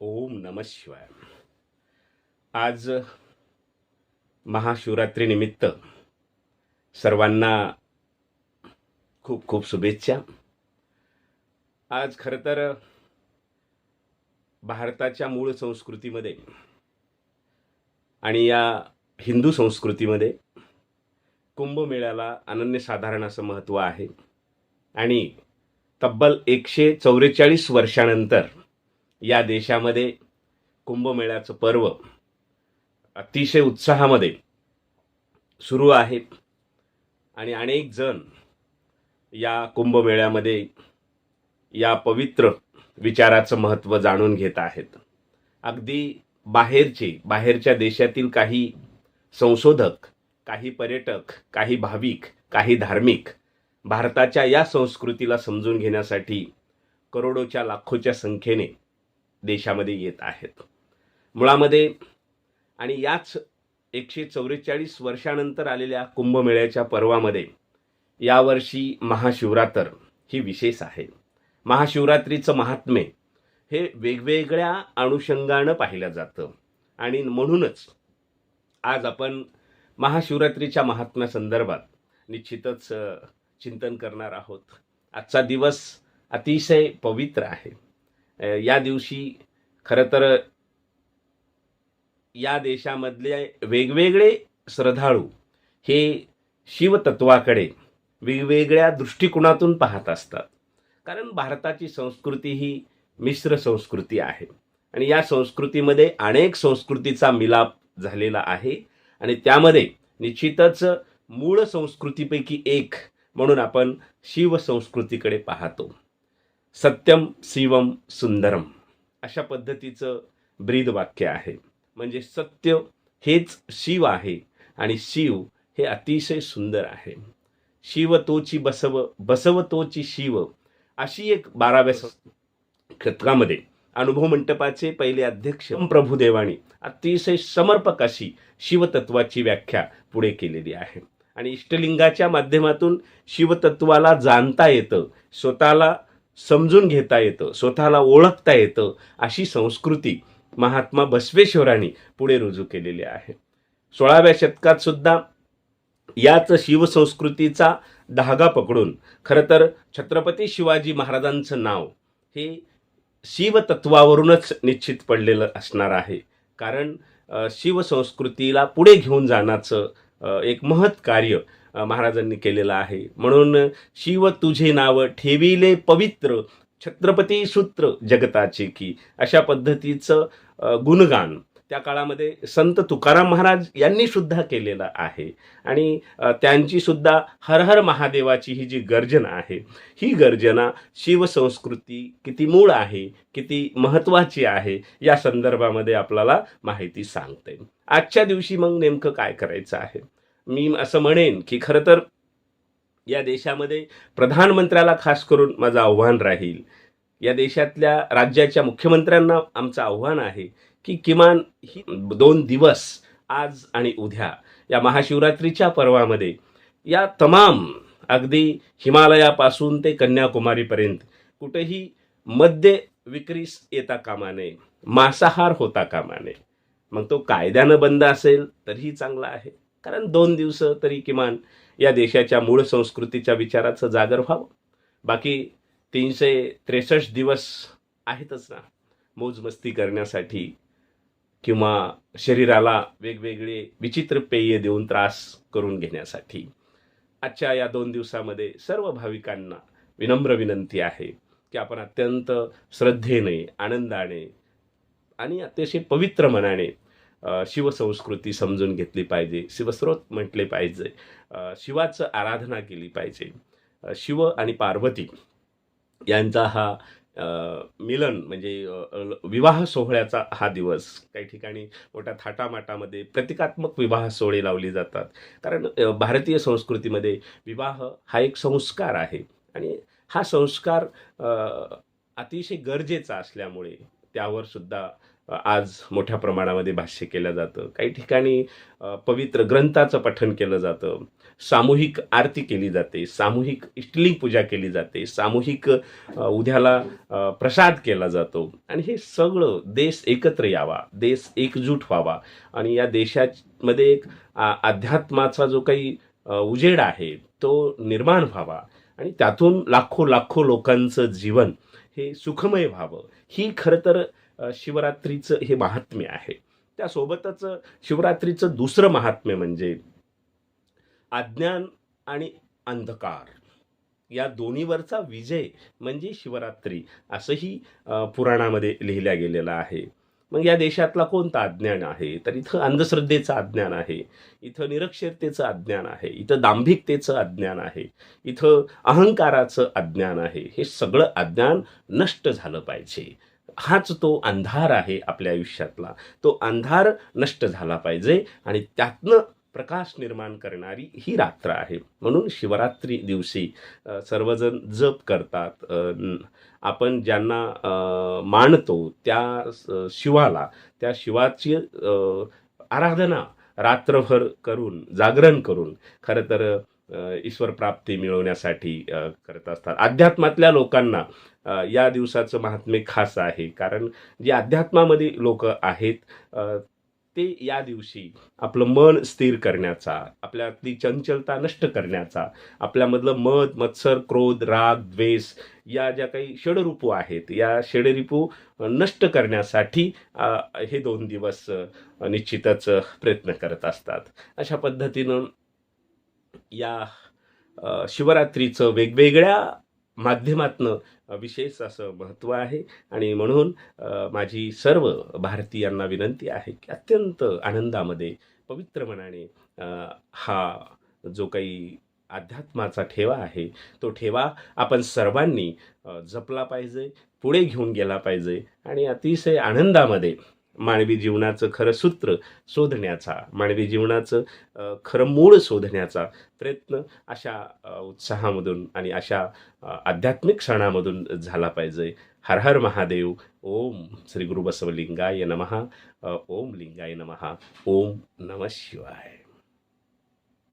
ओम नम शिवाय. आज महाशिवरात्रीनिमित्त सर्वांना खूप खूप शुभेच्छा. आज खरं तर भारताच्या मूळ संस्कृतीमध्ये आणि या हिंदू संस्कृतीमध्ये कुंभमेळ्याला अनन्यसाधारण असं महत्त्व आहे. आणि तब्बल एकशे चौवेचाळीस वर्षानंतर या देशामध्ये कुंभमेळ्याचं पर्व अतिशय उत्साहामध्ये सुरू आहे. आणि अनेक जण या कुंभमेळ्यामध्ये या पवित्र विचाराचं महत्त्व जाणून घेत आहेत. अगदी बाहेरचे बाहेरच्या देशातील काही संशोधक काही पर्यटक काही भाविक काही धार्मिक भारताच्या या संस्कृतीला समजून घेण्यासाठी करोडोच्या लाखोच्या संख्येने देशामध्ये येत आहेत. मुळामध्ये आणि याच एकशे चौवेचाळीस वर्षानंतर आलेल्या कुंभमेळ्याच्या पर्वामध्ये यावर्षी महाशिवरात्र ही विशेष आहे. महाशिवरात्रीचं महात्म्य हे वेगवेगळ्या अनुषंगानं पाहिलं जातं. आणि म्हणूनच आज आपण महाशिवरात्रीच्या महात्म्यासंदर्भात निश्चितच चिंतन करणार आहोत. आजचा दिवस अतिशय पवित्र आहे. या दिवशी खरं तर या देशामधले वेगवेगळे श्रद्धाळू हे शिवतत्वाकडे वेगवेगळ्या दृष्टिकोनातून पाहत असतात. कारण भारताची संस्कृती ही मिश्र संस्कृती आहे. आणि या संस्कृतीमध्ये अनेक संस्कृतीचा मिलाप झालेला आहे. आणि त्यामध्ये निश्चितच मूळ संस्कृतीपैकी एक म्हणून आपण शिवसंस्कृतीकडे पाहतो. सत्यम शिवम सुंदरम. अशा पद्धतीचं ब्रीद वाक्य आहे. म्हणजे सत्य हेच शिव आहे आणि शिव हे अतिशय सुंदर आहे. शिव तोची बसव बसव तोची शिव. अशी एक बाराव्या स- शतकामध्ये अनुभव मंटपाचे पहिले अध्यक्ष प्रभुदेवानी अतिशय समर्पक अशी शिवतत्वाची व्याख्या पुढे केलेली आहे. आणि इष्टलिंगाच्या माध्यमातून शिवतत्वाला जाणता येतं स्वतःला समजून घेता येतं स्वतःला ओळखता येतं अशी संस्कृती महात्मा बसवेश्वरांनी पुढे रुजू केलेली आहे. सोळाव्या शतकात सुद्धा याच शिवसंस्कृतीचा धागा पकडून खरं तर छत्रपती शिवाजी महाराजांचं नाव हे शिवतत्वावरूनच निश्चित पडलेलं असणार आहे. कारण शिवसंस्कृतीला पुढे घेऊन जाण्याचं एक महत् कार्य महाराजांनी केलेलं आहे. म्हणून शिव तुझे नाव ठेविले पवित्र छत्रपती सूत्र जगताचे की अशा पद्धतीचं गुणगान. त्या काळामध्ये संत तुकाराम महाराज यांनी सुद्धा केलेलं आहे. आणि त्यांची सुद्धा हर हर महादेवाची ही जी गर्जना आहे ही गर्जना शिवसंस्कृती किती मूळ आहे किती महत्त्वाची आहे या संदर्भामध्ये आपल्याला माहिती सांगते. आजच्या दिवशी मग नेमकं काय करायचं आहे? मी असं म्हणेन की खरं तर या देशामध्ये प्रधानमंत्र्याला खास करून माझं आव्हान राहील. या देशातल्या राज्याच्या मुख्यमंत्र्यांना आमचं आव्हान आहे की किमान ही दोन दिवस आज आणि उद्या या महाशिवरात्रीच्या पर्वामध्ये या तमाम अगदी हिमालयापासून ते कन्याकुमारीपर्यंत कुठेही मद्य विक्रीस येता कामा नये मांसाहार होता कामा नये. मग तो कायद्यानं बंद असेल तरीही चांगला आहे. कारण दोन दिवस तरी किमान या देशाच्या मूळ संस्कृतीच्या विचाराचं जागर व्हावं. बाकी तीनशे त्रेसष्ट दिवस आहेतच ना मौजमस्ती करण्यासाठी किंवा शरीराला वेगवेगळे विचित्र पेय देऊन त्रास करून घेण्यासाठी. आजच्या या दोन दिवसामध्ये सर्व भाविकांना विनम्र विनंती आहे की आपण अत्यंत श्रद्धेने आनंदाने आणि अतिशय पवित्र मनाने शिवसंस्कृती समजून घेतली पाहिजे शिवस्रोत म्हटले पाहिजे शिवाचं आराधना केली पाहिजे. शिव आणि पार्वती यांचा हा मिलन म्हणजे विवाह सोहळ्याचा हा दिवस. काही ठिकाणी मोठ्या थाटामाटामध्ये प्रतिकात्मक विवाह सोहळे लावली जातात. कारण भारतीय संस्कृतीमध्ये विवाह हा एक संस्कार आहे. आणि हा संस्कार अतिशय गरजेचा असल्यामुळे त्यावर सुद्धा आज मोठ्या प्रमाणामध्ये भाष्य केलं जातं. काही ठिकाणी पवित्र ग्रंथाचं पठण केलं जातं. सामूहिक आरती केली जाते. सामूहिक इष्टलिंग पूजा केली जाते. सामूहिक उद्याला प्रसाद केला जातो. आणि हे सगळं देश एकत्र यावा देश एकजूट व्हावा. आणि या देशामध्ये एक आ- अध्यात्माचा जो काही उजेड आहे तो निर्माण व्हावा. आणि त्यातून लाखो लाखो लोकांचं जीवन हे सुखमय व्हावं. ही खरं तर शिवरात्रीचं हे महात्म्य आहे. त्यासोबतच शिवरात्रीचं दुसरं महात्म्य म्हणजे अज्ञान आणि अंधकार. या दोन्हीवरचा विजय म्हणजे शिवरात्री असंही पुराणामध्ये लिहिल्या गेलेलं आहे. मग या देशातला कोणता अज्ञान आहे? तर इथं अंधश्रद्धेचं अज्ञान आहे. इथं निरक्षरतेचं अज्ञान आहे. इथं दांभिकतेचं अज्ञान आहे. इथं अहंकाराचं अज्ञान आहे. हे सगळं अज्ञान नष्ट झालं पाहिजे. हाच तो अंधार आहे आपल्या आयुष्यातला. तो अंधार नष्ट झाला पाहिजे आणि त्यातनं प्रकाश निर्माण करणारी ही रात्र आहे. म्हणून शिवरात्री दिवशी सर्वजण जप करतात. आपण ज्यांना मानतो त्या स- शिवाला त्या शिवाची आराधना रात्रभर करून जागरण करून खरं तर ईश्वर प्राप्ती मिळवण्यासाठी करत असतात. अध्यात्मातल्या लोकांना या दिवसाचं महात्म्य खास आहे. कारण जे अध्यात्मामध्ये लोक आहेत ते या दिवशी आपलं मन स्थिर करण्याचा आपल्यातली चंचलता नष्ट करण्याचा आपल्यामधलं मत मत्सर क्रोध राग द्वेष या ज्या काही षडरूपू आहेत या षडरिपू नष्ट करण्यासाठी हे दोन दिवस निश्चितच प्रयत्न करत असतात. अशा पद्धतीनं या शिवरात्रीचं वेगवेगळ्या माध्यमातनं विशेष असं महत्त्व आहे. आणि म्हणून माझी सर्व भारतीयांना विनंती आहे की अत्यंत आनंदामध्ये पवित्र मनाने हा जो काही अध्यात्माचा ठेवा आहे तो ठेवा. आपण सर्वांनी जपला पाहिजे पुढे घेऊन गेला पाहिजे आणि अतिशय आनंदामध्ये मानवी जीवनाचं खरं सूत्र शोधण्याचा मानवी जीवनाचं खरं मूळ शोधण्याचा प्रयत्न अशा उत्साहामधून आणि अशा आध्यात्मिक क्षणामधून झाला पाहिजे. हर हर महादेव ओम श्री गुरु बसवलिंगाय नमः ओम लिंगाय नमः ओम नम शिवाय.